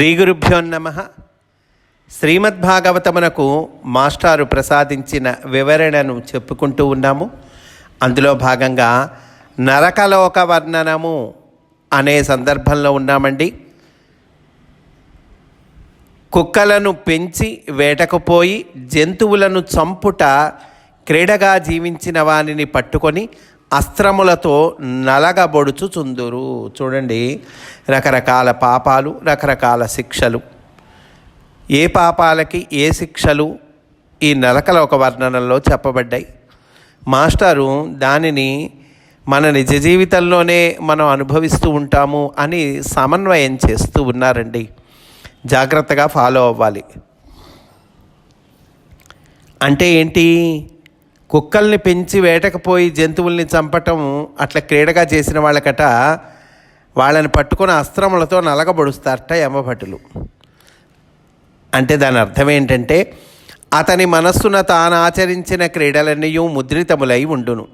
శ్రీ గురుభ్యో నమ. శ్రీమద్భాగవతమునకు మాస్టారు ప్రసాదించిన వివరణను చెప్పుకుంటూ ఉన్నాము. అందులో భాగంగా నరకలోక వర్ణనము అనే సందర్భంలో ఉన్నామండి. కుక్కలను పెంచి వేటకుపోయి జంతువులను చంపుట క్రీడగా జీవించిన వానిని పట్టుకొని అస్త్రములతో నలగబొడుచుచుందురు చూడండి రకరకాల పాపాలు రకరకాల శిక్షలు. ఏ పాపాలకి ఏ శిక్షలు ఈ నలకల ఒక వర్ణనలో చెప్పబడ్డాయి. మాస్టారు దానిని మన నిజ జీవితంలోనే మనం అనుభవిస్తూ ఉంటాము అని సమన్వయం చేస్తూ ఉన్నారండి. జాగ్రత్తగా ఫాలో అవ్వాలి. అంటే ఏంటి? కుక్కల్ని పెంచి వేటకపోయి జంతువుల్ని చంపటం అట్లా క్రీడగా చేసిన వాళ్ళకట వాళ్ళని పట్టుకుని అస్త్రములతో నలగబడుస్తారట యమభటులు. అంటే దాని అర్థం ఏంటంటే అతని మనస్సున తాను ఆచరించిన క్రీడలన్నీ ముద్రితములై ఉండును.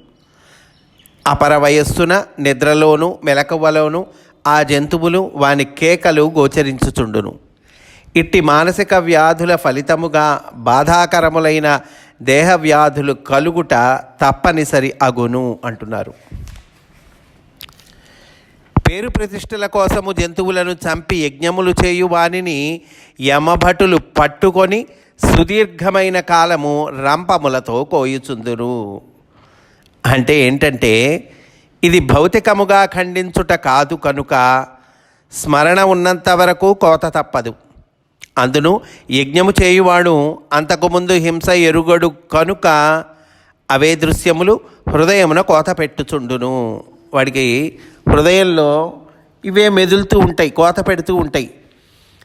అపర వయస్సున నిద్రలోను మెలకువలోను ఆ జంతువులు వాని కేకలు గోచరించుచుండును. ఇట్టి మానసిక వ్యాధుల ఫలితముగా బాధాకరములైన దేహవ్యాధులు కలుగుట తప్పనిసరి అగును అంటున్నారు. పేరు ప్రతిష్టల కోసము జంతువులను చంపి యజ్ఞములు చేయు వానిని యమభటులు పట్టుకొని సుదీర్ఘమైన కాలము రంపములతో కోయుచుందురు. అంటే ఏంటంటే ఇది భౌతికముగా ఖండించుట కాదు కనుక స్మరణ ఉన్నంత వరకు కోత తప్పదు. అందును యజ్ఞము చేయువాడు అంతకుముందు హింస ఎరుగడు కనుక అవే దృశ్యములు హృదయమున కోత పెట్టుచుండును. వాడికి హృదయంలో ఇవే మెదులుతూ ఉంటాయి కోత పెడుతూ ఉంటాయి.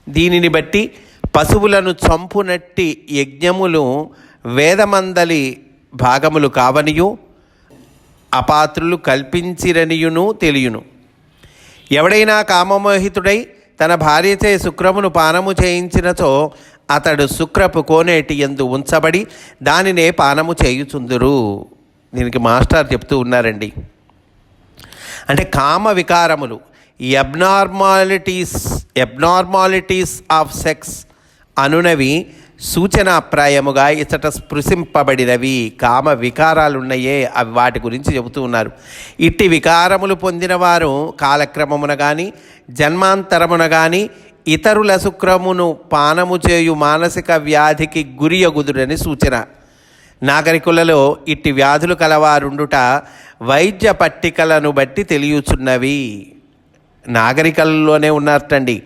దీనిని బట్టి పశువులను చంపునట్టి యజ్ఞములు వేదమందలి భాగములు కావనియు అపాత్రులు కల్పించిరనియును తెలియను. ఎవడైనా కామమోహితుడై తన భార్యచే శుక్రమును పానము చేయించినచో అతడు శుక్రపు కోనేటి ఎందు ఉంచబడి దానినే పానము చేయుచుందురు. దీనికి మాస్టర్ చెప్తూ ఉన్నారండి. అంటే కామ వికారములు ఎబ్నార్మాలిటీస్ ఎబ్నార్మాలిటీస్ ఆఫ్ సెక్స్ అనునవి సూచనాప్రాయముగా ఇతట స్పృశింపబడినవి కామ వికారాలున్నయే అవి వాటి గురించి చెబుతూ ఉన్నారు. ఇట్టి వికారములు పొందినవారు కాలక్రమమున కానీ జన్మాంతరమున కానీ ఇతరుల శుక్రమును పానము చేయు మానసిక వ్యాధికి గురియగుదురని సూచన. నాగరికులలో ఇట్టి వ్యాధులు కలవారుండుట వైద్య పట్టికలను బట్టి తెలియచున్నవి. నాగరికలలోనే ఉన్నట్టండి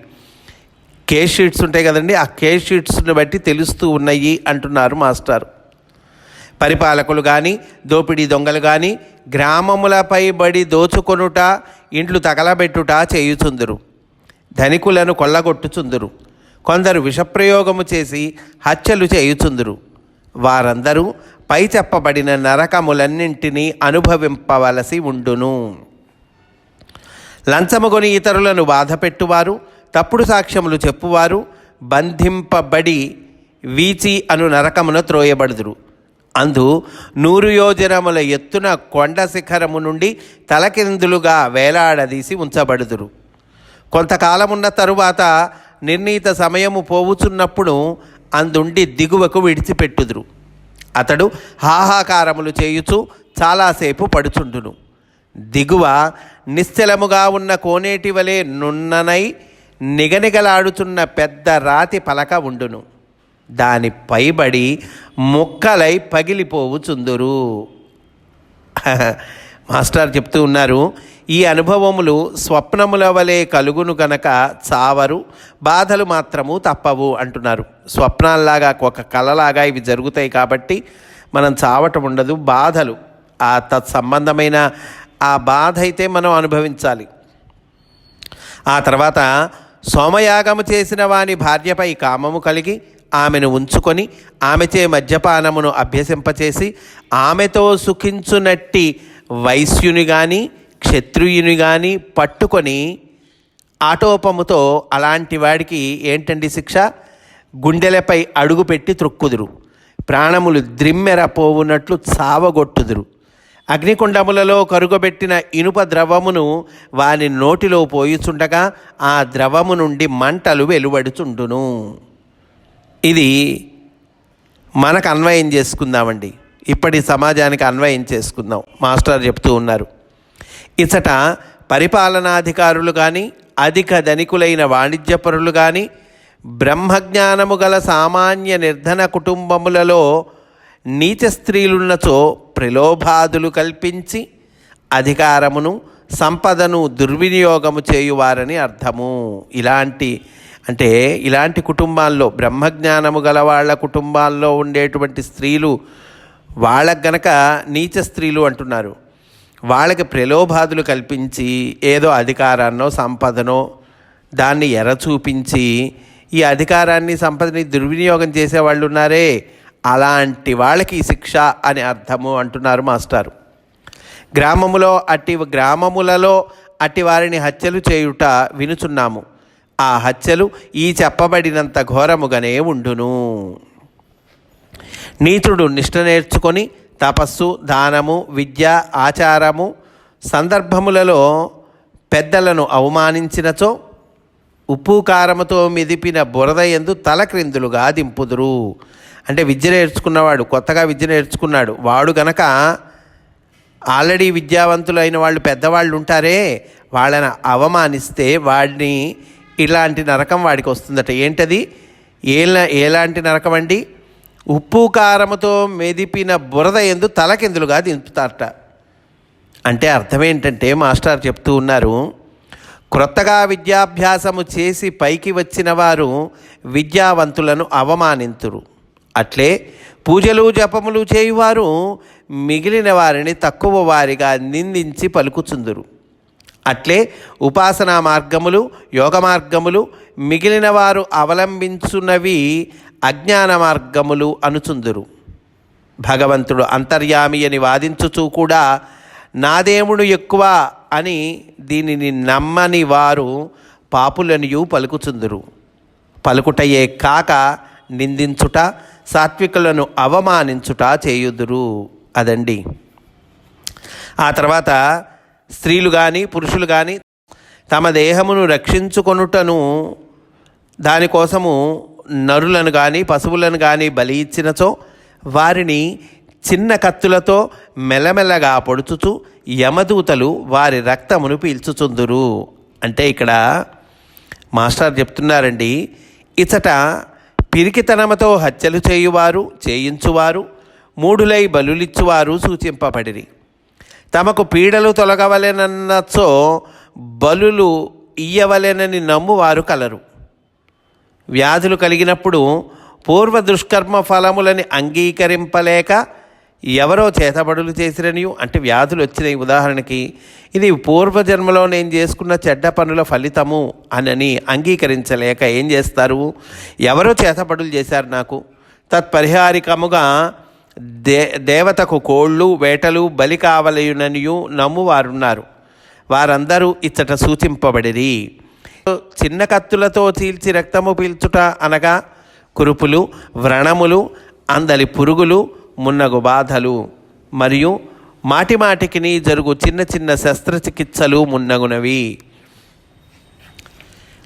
కేస్ షీట్స్ ఉంటాయి కదండి ఆ కేస్ షీట్స్ని బట్టి తెలుస్తూ ఉన్నాయి అంటున్నారు మాస్టర్. పరిపాలకులు కానీ దోపిడీ దొంగలు కానీ గ్రామములపై బడి దోచుకొనుట ఇండ్లు తగలబెట్టుట చేయుచుందురు. ధనికులను కొల్లగొట్టుచుందురు. కొందరు విషప్రయోగము చేసి హత్యలు చేయుచుందురు. వారందరూ పై చెప్పబడిన నరకములన్నింటినీ అనుభవింపవలసి ఉండును. లంచముగొని ఇతరులను బాధపెట్టువారు తప్పుడు సాక్ష్యములు చెప్పువారు బంధింపబడి వీచి అను నరకమున త్రోయబడుదురు. అందు నూరు యోజనముల ఎత్తున కొండ శిఖరము నుండి తలకిందులుగా వేలాడదీసి ఉంచబడుదురు. కొంతకాలమున్న తరువాత నిర్ణీత సమయము పోవుచున్నప్పుడు అందుండి దిగువకు విడిచిపెట్టుదురు. అతడు హాహాకారములు చేయుచు చాలాసేపు పడుచుండును. దిగువ నిశ్చలముగా ఉన్న కోనేటి వలె నున్ననై నిగనిగలాడుతున్న పెద్ద రాతి పలక ఉండును. దాని పైబడి ముక్కలై పగిలిపోవుచుందురు మాస్టర్ చెప్తూ ఉన్నారు ఈ అనుభవములు స్వప్నముల వలె కలుగును గనక చావరు బాధలు మాత్రము తప్పవు అంటున్నారు. స్వప్నాల్లాగా ఒక కళలాగా ఇవి జరుగుతాయి కాబట్టి మనం చావటం ఉండదు బాధలు ఆ తత్సంబంధమైన ఆ బాధ అయితే మనం అనుభవించాలి. ఆ తర్వాత సోమయాగము చేసిన వాని భార్యపై కామము కలిగి ఆమెను ఉంచుకొని ఆమెచే మద్యపానమును అభ్యసింపచేసి ఆమెతో సుఖించునట్టి వైశ్యుని కానీ క్షత్రియుని కానీ పట్టుకొని ఆటోపముతో అలాంటి వాడికి ఏంటండి శిక్ష? గుండెలపై అడుగుపెట్టి త్రొక్కుదురు ప్రాణములు ద్రిమ్మెర పోవునట్లు చావగొట్టుదురు. అగ్నికుండములలో కరుగబెట్టిన ఇనుప ద్రవమును వాని నోటిలో పోయిచుండగా ఆ ద్రవము నుండి మంటలు వెలువడుచుండును. ఇది మనకు అన్వయం చేసుకుందామండి. ఇప్పటి సమాజానికి అన్వయం చేసుకుందాం. మాస్టర్ చెప్తూ ఉన్నారు. ఇచ్చట పరిపాలనాధికారులు కానీ అధిక ధనికులైన వాణిజ్యపరులు కానీ బ్రహ్మజ్ఞానము గల సామాన్య నిర్ధన కుటుంబములలో నీచ స్త్రీలున్నచో ప్రలోభాదులు కల్పించి అధికారమును సంపదను దుర్వినియోగము చేయువారని అర్థము. ఇలాంటి అంటే ఇలాంటి కుటుంబాల్లో బ్రహ్మజ్ఞానము గల వాళ్ళ కుటుంబాల్లో ఉండేటువంటి స్త్రీలు వాళ్ళకు గనక నీచ స్త్రీలు అంటున్నారు. వాళ్ళకి ప్రలోభాదులు కల్పించి ఏదో అధికారాన్నో సంపదనో దాన్ని ఎర చూపించి ఈ అధికారాన్ని సంపదని దుర్వినియోగం చేసేవాళ్ళు ఉన్నారే. అలాంటి వాళ్ళకి శిక్ష అని అర్థము అంటున్నారు మాస్టారు. గ్రామములో అట్టి గ్రామములలో అట్టి వారిని హత్యలు చేయుట వినుచున్నాము. ఆ హత్యలు ఈ చెప్పబడినంత ఘోరముగానే ఉండును. నీతుడు నిష్ట నేర్చుకొని తపస్సు దానము విద్య ఆచారము సందర్భములలో పెద్దలను అవమానించినచో ఉప్పు కారముతో మిదిపిన బురద ఎందు తలక్రిందులుగా దింపుదురు. అంటే విద్య నేర్చుకున్నవాడు కొత్తగా విద్య నేర్చుకున్నాడు వాడు గనక ఆల్రెడీ విద్యావంతులు అయిన వాళ్ళు పెద్దవాళ్ళు ఉంటారే వాళ్ళని అవమానిస్తే వాడిని ఇలాంటి నరకం వాడికి వస్తుందట. ఏంటది? ఏలా ఎలాంటి నరకం అండి? ఉప్పు కారముతో మెదిపిన బురద ఎందు తలకిందులుగా దింపుతారట. అంటే అర్థం ఏంటంటే మాస్టర్ చెప్తూ ఉన్నారు క్రొత్తగా విద్యాభ్యాసము చేసి పైకి వచ్చిన వారు విద్యావంతులను అవమానింతురు. అట్లే పూజలు జపములు చేయువారు మిగిలిన వారిని తక్కువ వారిగా నిందించి పలుకుచుందురు. అట్లే ఉపాసనా మార్గములు యోగ మార్గములు మిగిలిన వారు అవలంబించున్నవి అజ్ఞాన మార్గములు అనుచుందురు. భగవంతుడు అంతర్యామి అని వాదించుచూ కూడా నాదేముడు ఎక్కువ అని దీనిని నమ్మని వారు పాపులనియు పలుకుచుందురు. పలుకుటయే కాక నిందించుట సాత్వికులను అవమానించుట చేయుదురు. అదండి. ఆ తర్వాత స్త్రీలు కానీ పురుషులు కానీ తమ దేహమును రక్షించుకొనుటను దానికోసము నరులను కానీ పశువులను కానీ బలి ఇచ్చినచో వారిని చిన్న కత్తులతో మెల్లమెల్లగా పొడుచుచు యమదూతలు వారి రక్తమును పీల్చుచుందురు. అంటే ఇక్కడ మాస్టర్ చెప్తున్నారండి ఇచట పిరికితనముతో హత్యలు చేయువారు చేయించువారు మూడులై బలులిచ్చువారు సూచింపబడిరి. తమకు పీడలు తొలగవలెనన్నచో బలులు ఇయ్యవలెనని నమ్మువారు కలరు. వ్యాధులు కలిగినప్పుడు పూర్వ దుష్కర్మ ఫలములని అంగీకరింపలేక ఎవరో చేతబడులు చేసిరనియు అంటే వ్యాధులు వచ్చినాయి ఉదాహరణకి ఇది పూర్వజన్మలో నేను చేసుకున్న చెడ్డ పనుల ఫలితము అనని అంగీకరించలేక ఏం చేస్తారు? ఎవరో చేతబడులు చేశారు నాకు. తత్పరిహారికముగా దే దేవతకు కోళ్ళు వేటలు బలి కావలయుననియు నమ్మువారున్నారు. వారందరూ ఇచ్చట సూచింపబడిరి. చిన్న కత్తులతో చీల్చి రక్తము పీల్చుట అనగా కురుపులు వ్రణములు అందలి పురుగులు మున్నగు బాధలు మరియు మాటిమాటికిని జరుగు చిన్న చిన్న శస్త్రచికిత్సలు మున్నగునవి.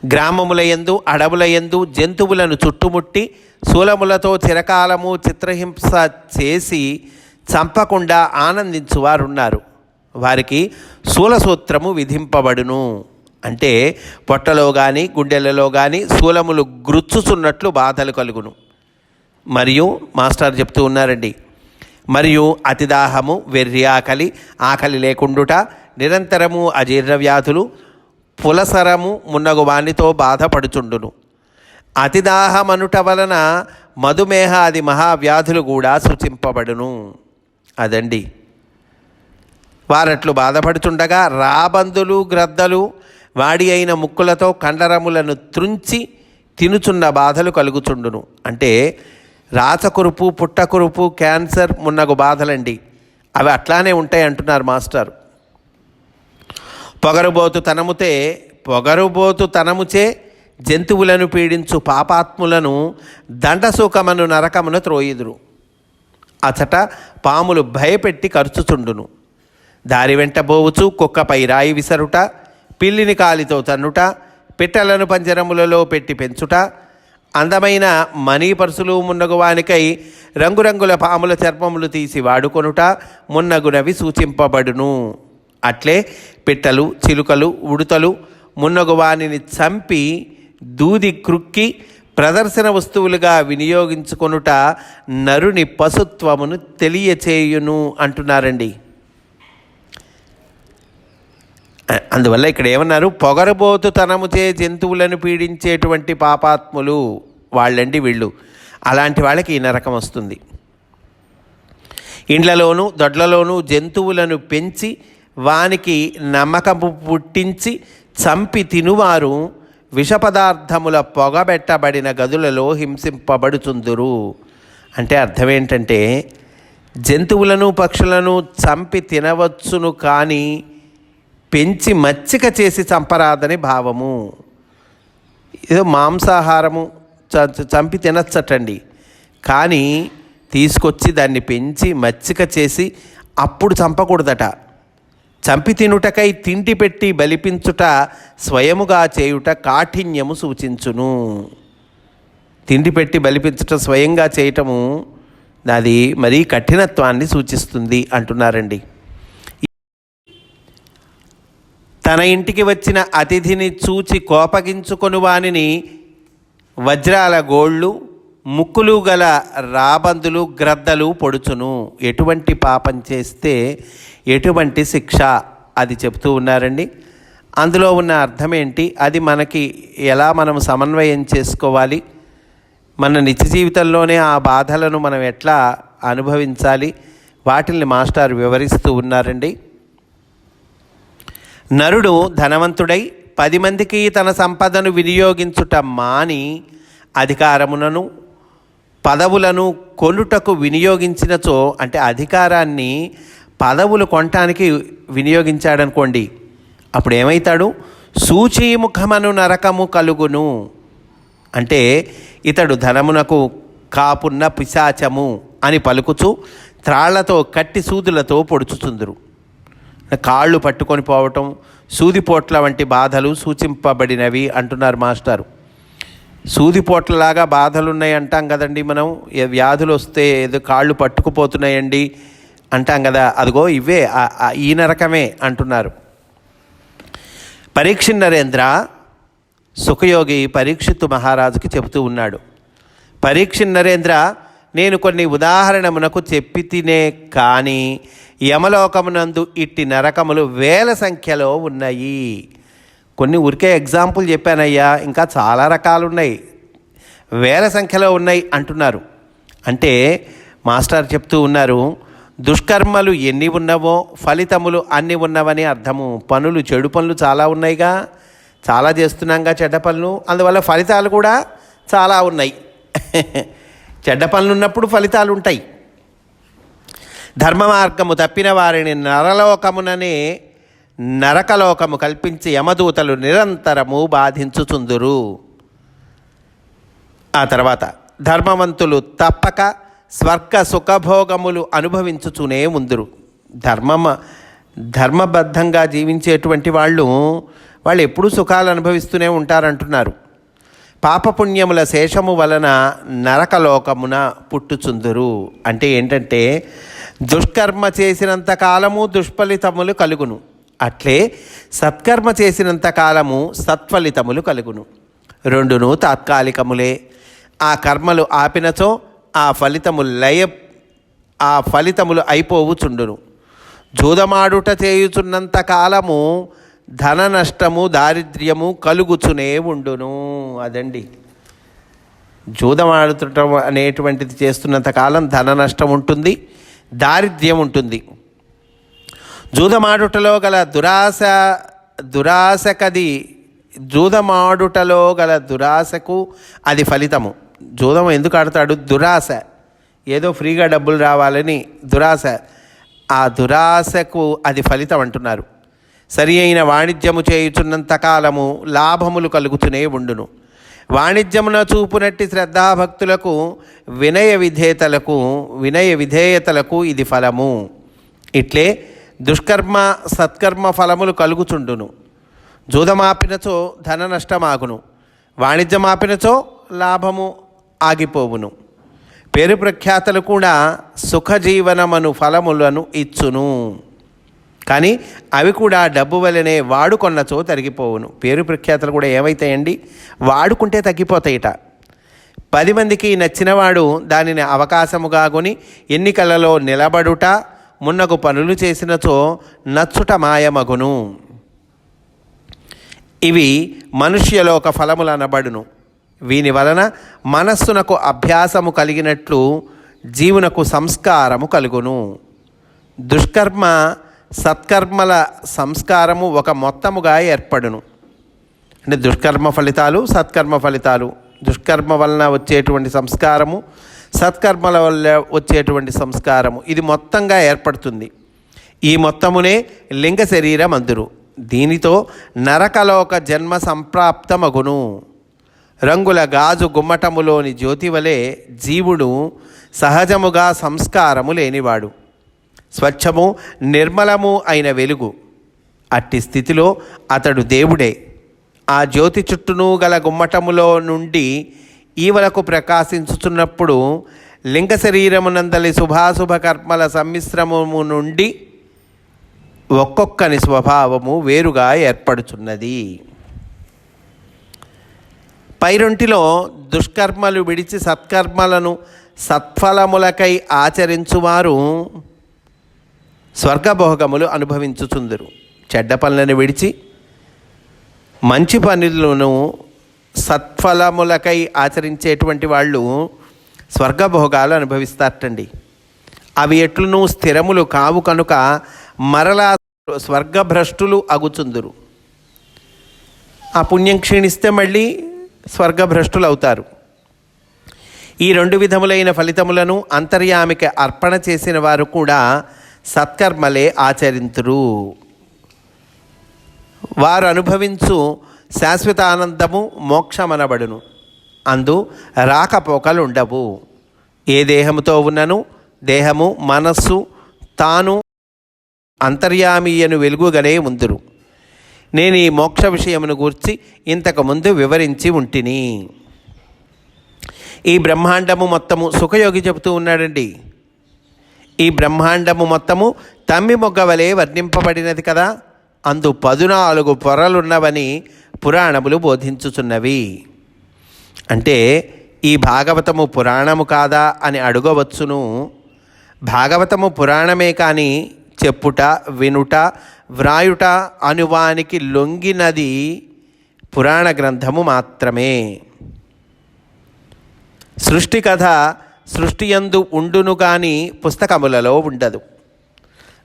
గ్రామముల యందు అడవుల యందు జంతువులను చుట్టుముట్టి శూలములతో చిరకాలము చిత్రహింస చేసి చంపకుండా ఆనందించువారున్నారు. వారికి శూలసూత్రము విధింపబడును. అంటే పొట్టలో కానీ గుండెలలో కానీ శూలములు గ్రుచ్చుచున్నట్లు బాధలు కలుగును. మరియు మాస్టర్ చెప్తూ ఉన్నారండి. మరియు అతిదాహము వెర్రి ఆకలి ఆకలి లేకుండుట నిరంతరము అజీర్ణ వ్యాధులు పులసరము మున్నగు వానితో బాధపడుచుండును. అతిదాహమనుట వలన మధుమేహాది మహావ్యాధులు కూడా సూచింపబడును అదండి. వారట్లు బాధపడుచుండగా రాబందులు గ్రద్దలు వాడి అయిన ముక్కులతో కండరములను త్రుంచి తినుచున్న బాధలు కలుగుచుండును. అంటే రాచకురుపు పుట్టకురుపు క్యాన్సర్ మున్నగు బాధలండి. అవి అట్లానే ఉంటాయి అంటున్నారు మాస్టర్. పొగరుబోతు తనముతే పొగరుబోతు తనముచే జంతువులను పీడించు పాపాత్ములను దండసూకమను నరకమున త్రోయిదురు. అచట పాములు భయపెట్టి ఖర్చుచుండును దారి వెంట బోవుచు కుక్కపై రాయి విసరుట పిల్లిని కాలితో తన్నుట పిట్టలను పంజరములలో పెట్టి పెంచుట అందమైన మనీ పర్సులు మున్నగువానికై రంగురంగుల పాముల చర్మములు తీసి వాడుకొనుట మున్నగునవి సూచింపబడును. అట్లే పిట్టలు చిలుకలు ఉడుతలు మున్నగువానిని చంపి దూది క్రుక్కి ప్రదర్శన వస్తువులుగా వినియోగించుకొనుట నరుని పశుత్వమును తెలియచేయును అంటున్నారండి. అందువల్ల ఇక్కడ ఏమన్నారు? పొగరబోతుతనముచే జంతువులను పీడించేటువంటి పాపాత్ములు వాళ్ళండి వీళ్ళు. అలాంటి వాళ్ళకి ఈ నరకం వస్తుంది. ఇండ్లలోనూ దొడ్లలోనూ జంతువులను పెంచి వానికి నమ్మకము పుట్టించి చంపి తినువారు విష పదార్థముల పొగబెట్టబడిన గదులలో హింసింపబడుచుందురు. అంటే అర్థం ఏంటంటే జంతువులను పక్షులను చంపి తినవచ్చును కానీ పెంచి మచ్చిక చేసి చంపరాదని భావము. ఏదో మాంసాహారము చ- చంపి తినచ్చటండి. కానీ తీసుకొచ్చి దాన్ని పెంచి మచ్చిక చేసి అప్పుడు చంపకూడదట. చంపి తినుటకై తిండి పెట్టి బలిపించుట స్వయముగా చేయుట కాఠిన్యము సూచించును. తిండి పెట్టి బలిపించుట స్వయంగా చేయటము అది మరీ కఠినత్వాన్ని సూచిస్తుంది అంటున్నారండి. తన ఇంటికి వచ్చిన అతిథిని చూచి కోపగించుకొని వానిని వజ్రాల గోళ్ళు ముక్కులు గల రాబందులు గ్రద్దలు పొడుచును. ఎటువంటి పాపం చేస్తే ఎటువంటి శిక్ష? అది చెప్తూ ఉన్నారండి. అందులో ఉన్న అర్థం ఏంటి? అది మనకి ఎలా మనం సమన్వయం చేసుకోవాలి? మన నిత్య జీవితంలోనే ఆ బాధలను మనం ఎట్లా అనుభవించాలి? వాటిల్ని మాస్టర్ వివరిస్తూ ఉన్నారండి. నరుడు ధనవంతుడై పది మందికి తన సంపదను వినియోగించుట మాని అధికారములను పదవులను కొనుటకు వినియోగించినచో అంటే అధికారాన్ని పదవులు కొనటానికి వినియోగించాడనుకోండి. అప్పుడు ఏమవుతాడు సూచీముఖమను నరకము కలుగును. అంటే ఇతడు ధనమునకు కాపున్న పిశాచము అని పలుకుచు త్రాళ్ళతో కట్టి సూదులతో పొడుచుచుందురు. కాళ్ళు పట్టుకొని పోవటం సూదిపోట్ల వంటి బాధలు సూచింపబడినవి అంటున్నారు మాస్టారు. సూదిపోట్లలాగా బాధలు ఉన్నాయి అంటాం కదండి మనం ఏ వ్యాధులు వస్తే ఏదో కాళ్ళు పట్టుకుపోతున్నాయండి అంటాం కదా అదిగో ఇవే ఈ నరకమే అంటున్నారు. పరీక్ష నరేంద్ర సుఖయోగి పరీక్షిత్తు మహారాజుకి చెబుతూ ఉన్నాడు. పరీక్ష నరేంద్ర నేను కొన్ని ఉదాహరణమునకు చెప్పి తినే కానీ యమలోకమునందు ఇట్టి నరకములు వేల సంఖ్యలో ఉన్నాయి. కొన్ని ఊరికే ఎగ్జాంపుల్ చెప్పానయ్యా ఇంకా చాలా రకాలు ఉన్నాయి వేల సంఖ్యలో ఉన్నాయి అంటున్నారు. అంటే మాస్టర్ చెప్తూ ఉన్నారు దుష్కర్మలు ఎన్ని ఉన్నవో ఫలితములు అన్ని ఉన్నవని అర్థము. పనులు చెడు పనులు చాలా ఉన్నాయిగా చాలా చేస్తున్నాంగా చెడ్డ పనులు. అందువల్ల ఫలితాలు కూడా చాలా ఉన్నాయి. చెడ్డ పనులున్నప్పుడు ఫలితాలు ఉంటాయి ధర్మ మార్గము తప్పిన వారిని నరలోకముననే నరకలోకము కల్పించి యమదూతలు నిరంతరము బాధించుచుందురు. ఆ తర్వాత ధర్మవంతులు తప్పక స్వర్గ సుఖభోగములు అనుభవించుచునే ఉందురు. ధర్మమ ధర్మబద్ధంగా జీవించేటువంటి వాళ్ళు వాళ్ళు ఎప్పుడూ సుఖాలు అనుభవిస్తూనే ఉంటారంటున్నారు. పాపపుణ్యముల శేషము వలన నరకలోకమున పుట్టుచుందురు. అంటే ఏంటంటే దుష్కర్మ చేసినంత కాలము దుష్ఫలితములు కలుగును. అట్లే సత్కర్మ చేసినంత కాలము సత్ఫలితములు కలుగును. రెండును తాత్కాలికములే. ఆ కర్మలు ఆపినచో ఆ ఫలితము లయ ఆ ఫలితములు అయిపోవుచుండును. జూదమాడుట చేయుచున్నంత కాలము ధన నష్టము దారిద్ర్యము కలుగుచునే ఉండును. అదండి. జూదమాడుతుంటం అనేటువంటిది చేస్తున్నంత కాలం ధన నష్టం ఉంటుంది దారిద్ర్యం ఉంటుంది. జూదమాడుటలో గల దురాశ దురాశకది జూదమాడుటలో గల దురాశకు అది ఫలితము. జూదం ఎందుకు ఆడతాడు? దురాశ. ఏదో ఫ్రీగా డబ్బులు రావాలని దురాశ. ఆ దురాశకు అది ఫలితం అంటున్నారు. సరి అయిన వాణిజ్యము చేయుచున్నంత కాలము లాభములు కలుగుతూనే ఉండును. వాణిజ్యమున చూపునట్టి శ్రద్ధాభక్తులకు వినయ విధేయతలకు వినయ విధేయతలకు ఇది ఫలము. ఇట్లే దుష్కర్మ సత్కర్మ ఫలములు కలుగుచుండును. జూదమాపినచో ధన నష్టమాగును. వాణిజ్యమాపినచో లాభము ఆగిపోవును. పేరు ప్రఖ్యాతలు కూడా సుఖజీవనమను ఫలములను ఇచ్చును. కానీ అవి కూడా డబ్బు వల్లనే వాడుకొన్నచో తరిగిపోవును. పేరు ప్రఖ్యాతలు కూడా ఏమవుతాయండి వాడుకుంటే తగ్గిపోతాయిట. పది మందికి నచ్చినవాడు దానిని అవకాశముగా కొని ఎన్నికలలో నిలబడుట మున్నగు పనులు చేసినచో నచ్చుట మాయమగును. ఇవి మనుష్యలోక ఫలములు అనబడును వీని వలన మనస్సునకు అభ్యాసము కలిగినట్లు జీవునకు సంస్కారము కలుగును. దుష్కర్మ సత్కర్మల సంస్కారము ఒక మొత్తముగా ఏర్పడును. అంటే దుష్కర్మ ఫలితాలు సత్కర్మ ఫలితాలు. దుష్కర్మ వలన వచ్చేటువంటి సంస్కారము సత్కర్మల వల్ల వచ్చేటువంటి సంస్కారము. ఇది మొత్తంగా ఏర్పడుతుంది. ఈ మొత్తమునే లింగ శరీరం అందురు. దీనితో నరకలోక జన్మ సంప్రాప్తమగును. రంగుల గాజు గుమ్మటములోని జ్యోతి వలె జీవుడు సహజముగా సంస్కారము లేనివాడు. స్వచ్ఛము నిర్మలము అయిన వెలుగు. అట్టి స్థితిలో అతడు దేవుడే. ఆ జ్యోతి చుట్టూను గల గుమ్మటములో నుండి ఈవలకు ప్రకాశించుచున్నప్పుడు లింగ శరీరమునందలి శుభాశుభ కర్మల సమ్మిశ్రమము నుండి ఒక్కొక్కని స్వభావము వేరుగా ఏర్పడుచున్నది. పైరొంటిలో దుష్కర్మలు విడిచి సత్కర్మలను సత్ఫలములకై ఆచరించువారు స్వర్గభోగములు అనుభవించుచుందరు. చెడ్డ పనులను విడిచి మంచి పనులను సత్ఫలములకై ఆచరించేటువంటి వాళ్ళు స్వర్గభోగాలు అనుభవిస్తారటండి. అవి ఎట్లును స్థిరములు కావు కనుక మరలా స్వర్గభ్రష్టులు అగుచుందురు. ఆ పుణ్యం క్షీణిస్తే మళ్ళీ స్వర్గభ్రష్టులు అవుతారు. ఈ రెండు విధములైన ఫలితములను అంతర్యామికి అర్పణ చేసిన వారు కూడా సత్కర్మలే ఆచరింతురు. వారు అనుభవించు శాశ్వత ఆనందము మోక్షమనబడును. అందు రాకపోకలు ఉండవు ఏ దేహముతో ఉన్నను? దేహము మనస్సు తాను అంతర్యామీయను వెలుగుగనే ముందురు నేను ఈ మోక్ష విషయమును గూర్చి ఇంతకు ముందు వివరించి ఉంటిని. ఈ బ్రహ్మాండము మొత్తము సుఖయోగి చెబుతూ ఉన్నాడండి. ఈ బ్రహ్మాండము మొత్తము తమ్మి మొగ్గ వలె వర్ణింపబడినది కదా. అందు పదునాలుగు పొరలున్నవని పురాణములు బోధించుచున్నవి. అంటే ఈ భాగవతము పురాణము కాదా అని అడగవచ్చును. భాగవతము పురాణమే కానీ చెప్పుట వినుట వ్రాయుట అనువానికి లొంగినది పురాణ గ్రంథము మాత్రమే. సృష్టి కథ సృష్టియందు ఉండును కానీ పుస్తకములలో ఉండదు.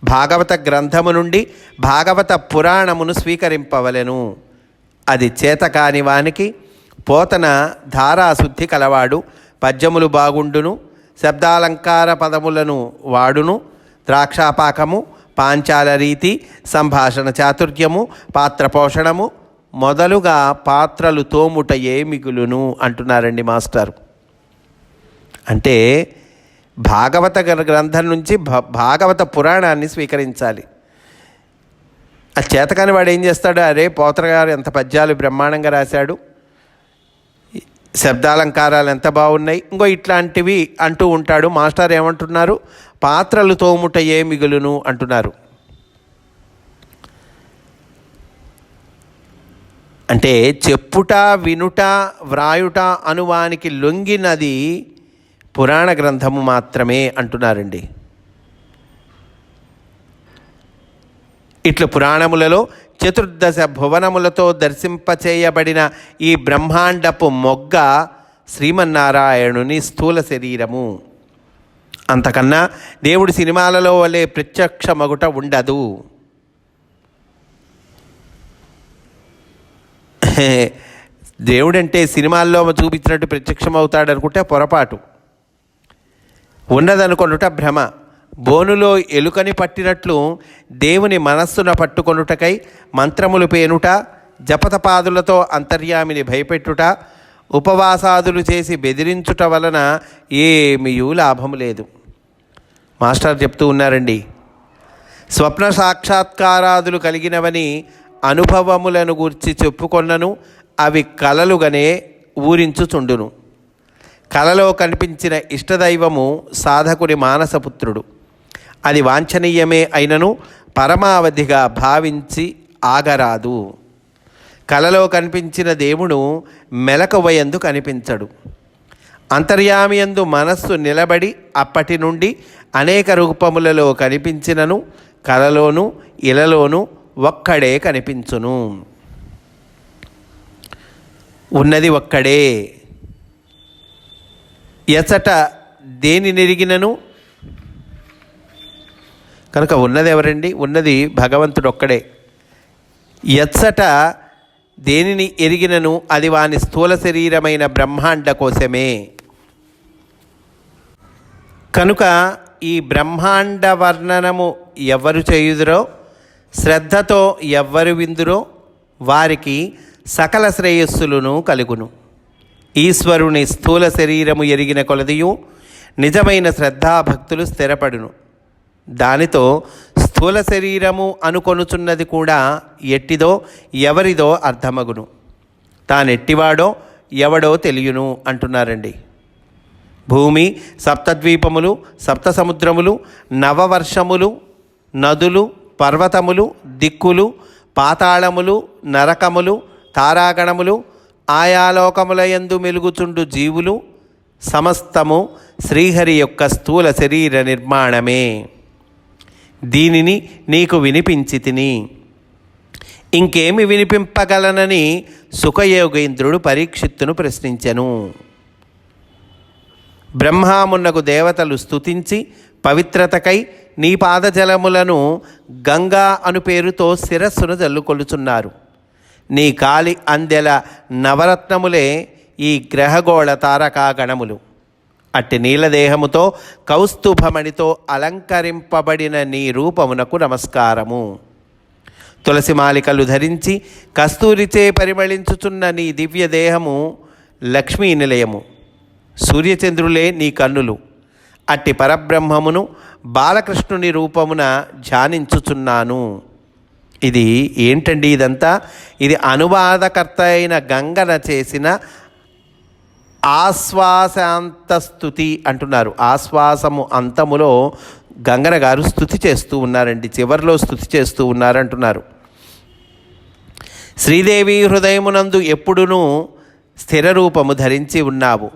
భాగవత గ్రంథము నుండి భాగవత పురాణమును స్వీకరింపవలెను. అది చేతకాని వానికి పోతన ధారాశుద్ధి కలవాడు పద్యములు బాగుండును శబ్దాలంకార పదములను వాడును ద్రాక్షాపాకము పాంచాల రీతి సంభాషణ చాతుర్యము పాత్ర పోషణము మొదలుగా పాత్రలు తోముటయే మిగులును అంటున్నారండి మాస్టర్. అంటే భాగవత గ్రంథం నుంచి భ- భాగవత పురాణాన్ని స్వీకరించాలి. ఆ చేతకాని వాడు ఏం చేస్తాడు? అరే పోతరగారు ఎంత పద్యాలు బ్రహ్మాండంగా రాశాడు. శబ్దాలంకారాలు ఎంత బాగున్నాయి. ఇంకో ఇట్లాంటివి అంటూ ఉంటాడు. మాస్టర్ ఏమంటున్నారు? పాత్రలు తోముట ఏ మిగులును అంటున్నారు. అంటే చెప్పుట వినుట వ్రాయుట అనువానికి లొంగినది పురాణ గ్రంథము మాత్రమే అంటున్నారండి. ఇట్లు పురాణములలో చతుర్దశ భువనములతో దర్శింపచేయబడిన ఈ బ్రహ్మాండపు మొగ్గ శ్రీమన్నారాయణుని స్థూల శరీరము. అంతకన్నా దేవుడి సినిమాలలో వలె ప్రత్యక్ష మగుట ఉండదు. దేవుడంటే సినిమాల్లో చూపించినట్టు ప్రత్యక్షం అవుతాడనుకుంటే పొరపాటు. ఉన్నదనుకొనుట భ్రమ. బోనులో ఎలుకని పట్టినట్లు దేవుని మనస్సున పట్టుకొనుటకై మంత్రములు పేనుట జపతపాదులతో అంతర్యామిని భయపెట్టుట ఉపవాసాదులు చేసి బెదిరించుట వలన ఏమీయూ లాభము లేదు. మాస్టర్ చెప్తూ ఉన్నారండి స్వప్న సాక్షాత్కారాదులు కలిగినవని అనుభవములను గూర్చి చెప్పుకొన్నను అవి కలలుగానే ఊరించుచుండును. కలలో కనిపించిన ఇష్టదైవము సాధకుడి మానసపుత్రుడు. అది వాంఛనీయమే అయినను పరమావధిగా భావించి ఆగరాదు. కలలో కనిపించిన దేవుడు మెలకువయందు కనిపించడు. అంతర్యామియందు మనస్సు నిలబడి అప్పటి నుండి అనేక రూపములలో కనిపించినను కలలోను ఇలలోను ఒక్కడే కనిపించును. ఉన్నది ఒక్కడే. ఎచ్చట దేని నెరిగినను? కనుక ఉన్నది ఎవరండి? ఉన్నది భగవంతుడు ఒక్కడే ఎచ్చట దేనిని ఎరిగినను? అది వాని స్థూల శరీరమైన బ్రహ్మాండ కోసమే. కనుక ఈ బ్రహ్మాండ వర్ణనము ఎవరు చేయుదురో శ్రద్ధతో ఎవ్వరు విందురో వారికి సకల శ్రేయస్సులను కలుగును. ఈశ్వరుని స్థూల శరీరము ఎరిగిన కొలదియు నిజమైన శ్రద్ధాభక్తులు స్థిరపడును. దానితో స్థూల శరీరము అనుకొనుచున్నది కూడా ఎట్టిదో ఎవరిదో అర్థమగును. తానెట్టివాడో ఎవడో తెలియను అంటున్నారండి. భూమి సప్తద్వీపములు సప్త సముద్రములు నవవర్షములు నదులు పర్వతములు దిక్కులు పాతాళములు నరకములు తారాగణములు ఆయా లోకములయందు మెలుగుచుండు జీవులు సమస్తము శ్రీహరి యొక్క స్థూల శరీర నిర్మాణమే. దీనిని నీకు వినిపించి తిని. ఇంకేమి వినిపింపగలనని సుఖయోగేంద్రుడు పరీక్షిత్తును ప్రశ్నించెను. బ్రహ్మామున్నకు దేవతలు స్తుతించి పవిత్రతకై నీ పాదజలములను గంగా అను పేరుతో శిరస్సును జల్లుకొలుచున్నారు. నీ కాలి అందెల నవరత్నములే ఈ గ్రహగోళ తారకాగణములు. అట్టి నీలదేహముతో కౌస్తుభమణితో అలంకరింపబడిన నీ రూపమునకు నమస్కారము. తులసి మాలికలు ధరించి కస్తూరిచే పరిమళించుచున్న నీ దివ్య దేహము లక్ష్మీ నిలయము. సూర్యచంద్రులే నీ కన్నులు. అట్టి పరబ్రహ్మమును బాలకృష్ణుని రూపమున ధ్యానించుచున్నాను. ఇది ఏంటండి ఇదంతా? ఇది అనువాదకర్త అయిన గంగన చేసిన ఆశ్వాసాంత స్థుతి అంటున్నారు. ఆశ్వాసము అంతములో గంగన గారు స్థుతి చేస్తూ ఉన్నారండి. చివరిలో స్థుతి చేస్తూ ఉన్నారంటున్నారు. శ్రీదేవి హృదయమునందు ఎప్పుడునూ స్థిర రూపము ధరించి ఉన్నావు.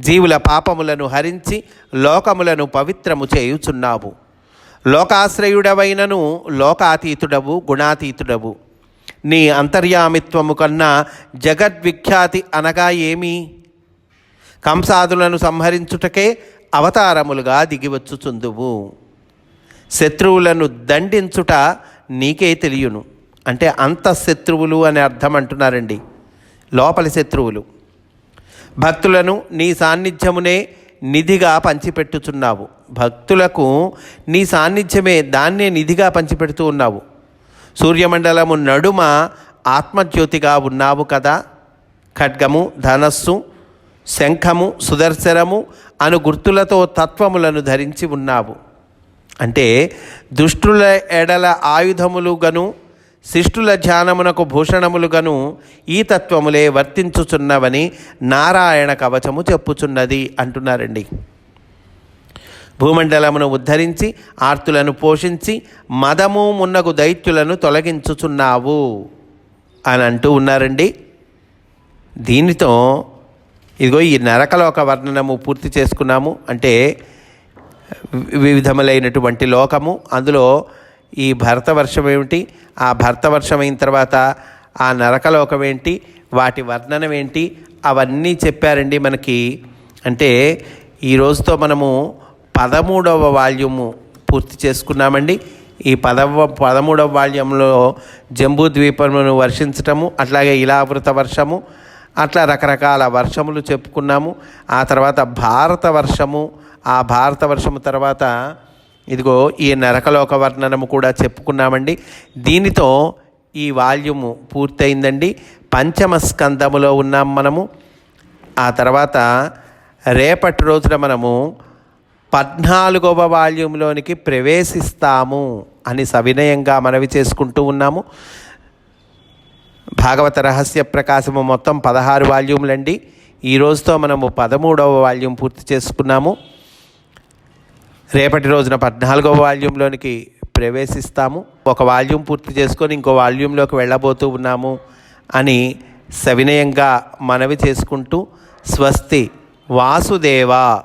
జీవుల పాపములను హరించి లోకములను పవిత్రము చేయుచున్నావు. లోకాశ్రయుడవైనను లోకాతీతుడవు గుణాతీతుడవు. నీ అంతర్యామిత్వము కన్నా జగద్విఖ్యాతి అనగా ఏమి? కంసాదులను సంహరించుటకే అవతారములుగా దిగివచ్చుచుందువు. శత్రువులను దండించుట నీకే తెలియను. అంటే అంత శత్రువులు అనే అర్థం అంటున్నారండి. లోపలి శత్రువులు. భక్తులను నీ సాన్నిధ్యమునే నిధిగా పంచిపెట్టుచున్నావు. భక్తులకు నీ సాన్నిధ్యమే దాన్నే నిధిగా పంచిపెడుతూ ఉన్నావు. సూర్యమండలము నడుమ ఆత్మజ్యోతిగా ఉన్నావు కదా. ఖడ్గము ధనస్సు శంఖము సుదర్శనము అను గుర్తులతో తత్వములను ధరించి ఉన్నావు. అంటే దుష్టుల ఎడల ఆయుధములుగను శిష్టుల ధ్యానమునకు భూషణములుగను ఈ తత్వములే వర్తించుచున్నవని నారాయణ కవచము చెప్పుచున్నది అంటున్నారండి. భూమండలమును ఉద్ధరించి ఆర్తులను పోషించి మదము మున్నగు దైత్యులను తొలగించుచున్నావు అని అంటూ ఉన్నారండి. దీనితో ఇదిగో ఈ నరకలోక వర్ణనము పూర్తి చేసుకున్నాము. అంటే వివిధములైనటువంటి లోకము. అందులో ఈ భరతవర్షం ఏమిటి? ఆ భరతవర్షం అయిన తర్వాత ఆ నరకలోకం ఏంటి? వాటి వర్ణనం ఏంటి? అవన్నీ చెప్పారండి మనకి. అంటే ఈ రోజుతో మనము పదమూడవ వాల్యూము పూర్తి చేసుకున్నామండి. ఈ పదవ పదమూడవ వాల్యంలో జంబూద్వీపమును వర్షించటము అట్లాగే ఇలావృత వర్షము అట్లా రకరకాల వర్షములు చెప్పుకున్నాము. ఆ తర్వాత భారత వర్షము ఆ భారత వర్షము తర్వాత ఇదిగో ఈ నరకలోక వర్ణనము కూడా చెప్పుకున్నామండి. దీనితో ఈ వాల్యూము పూర్తయిందండి. పంచమ స్కందములో ఉన్నాం మనము. ఆ తర్వాత రేపటి రోజున మనము పద్నాలుగవ వాల్యూంలోనికి ప్రవేశిస్తాము అని సవినయంగా మనవి చేసుకుంటూ ఉన్నాము. భాగవత రహస్య ప్రకాశము మొత్తం పదహారు వాల్యూములండి. ఈ రోజుతో మనము పదమూడవ వాల్యూమ్ పూర్తి చేసుకున్నాము. రేపటి రోజున పద్నాలుగవ వాల్యూంలోనికి ప్రవేశిస్తాము. ఒక వాల్యూమ్ పూర్తి చేసుకొని ఇంకో వాల్యూంలోకి వెళ్ళబోతూ ఉన్నాము అని సవినయంగా మనవి చేసుకుంటూ స్వస్తి వాసుదేవ.